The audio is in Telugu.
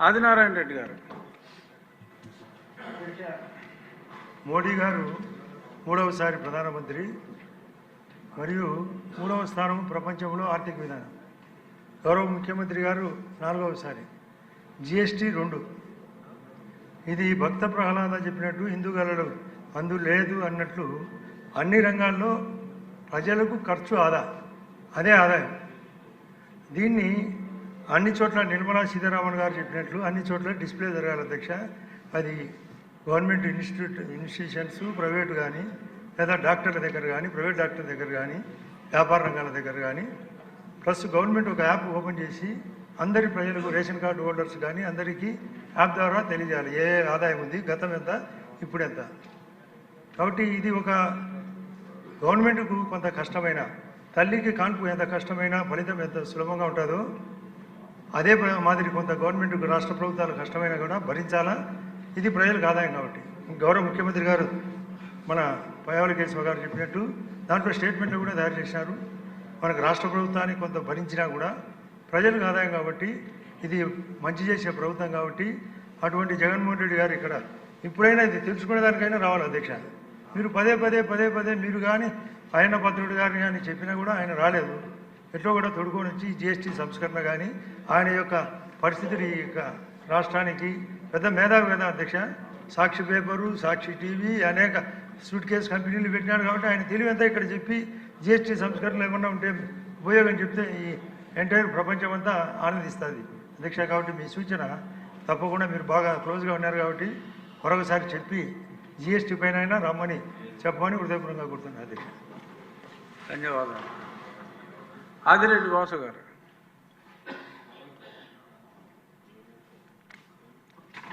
ఆదినారాయణ రెడ్డి గారు. మోడీ గారు మూడవసారి ప్రధానమంత్రి మరియు మూడవ స్థానం ప్రపంచంలో ఆర్థిక విధానం. గౌరవ ముఖ్యమంత్రి గారు నాలుగవసారి. జిఎస్టీ రెండు. ఇది భక్త ప్రహ్లాద చెప్పినట్టు హిందూగాలలో అందు లేదు అన్నట్లు అన్ని రంగాల్లో ప్రజలకు ఖర్చు ఆదా అదే ఆదాయం. దీన్ని అన్ని చోట్ల నిర్మలా సీతారామన్ గారు చెప్పినట్లు అన్ని చోట్ల డిస్ప్లే జరగాలి అధ్యక్ష. అది గవర్నమెంట్ ఇన్స్టిట్యూట్ ఇన్స్టిట్యూషన్స్ ప్రైవేట్ కానీ లేదా డాక్టర్ల దగ్గర కానీ ప్రైవేట్ డాక్టర్ దగ్గర కానీ వ్యాపార రంగాల దగ్గర కానీ ప్లస్ గవర్నమెంట్ ఒక యాప్ ఓపెన్ చేసి అందరి ప్రజలకు రేషన్ కార్డు హోల్డర్స్ కానీ అందరికీ యాప్ ద్వారా తెలియజేయాలి ఏ ఏ ఆదాయం ఉంది గతం ఎంత ఇప్పుడు ఎంత. కాబట్టి ఇది ఒక గవర్నమెంట్కు కొంత కష్టమైన తల్లికి కాన్పు ఎంత కష్టమైనా ఫలితం ఎంత సులభంగా ఉంటుందో అదే ప్ర- మాదిరి కొంత గవర్నమెంట్ రాష్ట్ర ప్రభుత్వాలు కష్టమైనా కూడా భరించాలా? ఇది ప్రజలకు ఆదాయం కాబట్టి. గౌరవ ముఖ్యమంత్రి గారు మన పయావలి కేశవ గారు చెప్పినట్టు దాంట్లో స్టేట్మెంట్లు కూడా తయారు చేశారు. మనకు రాష్ట్ర ప్రభుత్వానికి కొంత భరించినా కూడా ప్రజలకు ఆదాయం కాబట్టి ఇది మంచి చేసే ప్రభుత్వం కాబట్టి అటువంటి జగన్మోహన్ రెడ్డి గారు ఇక్కడ ఇప్పుడైనా ఇది తెలుసుకునేదానికైనా రావాలి అధ్యక్ష. మీరు పదే పదే పదే పదే మీరు కానీ ఆయన భద్రుడు గారిని కానీ చెప్పినా కూడా ఆయన రాలేదు. ఎట్లో కూడా తొడుకొని వచ్చి జిఎస్టీ సంస్కరణ కానీ ఆయన యొక్క పరిస్థితులు ఈ యొక్క రాష్ట్రానికి పెద్ద మేధావి కదా అధ్యక్ష. సాక్షి పేపరు సాక్షి టీవీ అనేక సూట్ కేసు కంపెనీలు పెట్టినాడు కాబట్టి ఆయన తెలివంతా ఇక్కడ చెప్పి జిఎస్టీ సంస్కరణలు ఏమన్నా ఉంటే ఉపయోగం చెప్తే ఈ ఎంటైర్ ప్రపంచం అంతా ఆనందిస్తుంది. అధ్యక్ష కాబట్టి మీ సూచన తప్పకుండా మీరు బాగా క్లోజ్గా ఉన్నారు కాబట్టి మరొకసారి చెప్పి జిఎస్టీ పైన అయినా రమ్మని చెప్పమని హృదయపూర్వకంగా కోరుతున్నాను అధ్యక్ష. ధన్యవాదాలు. ఆదిరెడ్డి వాసు గారు.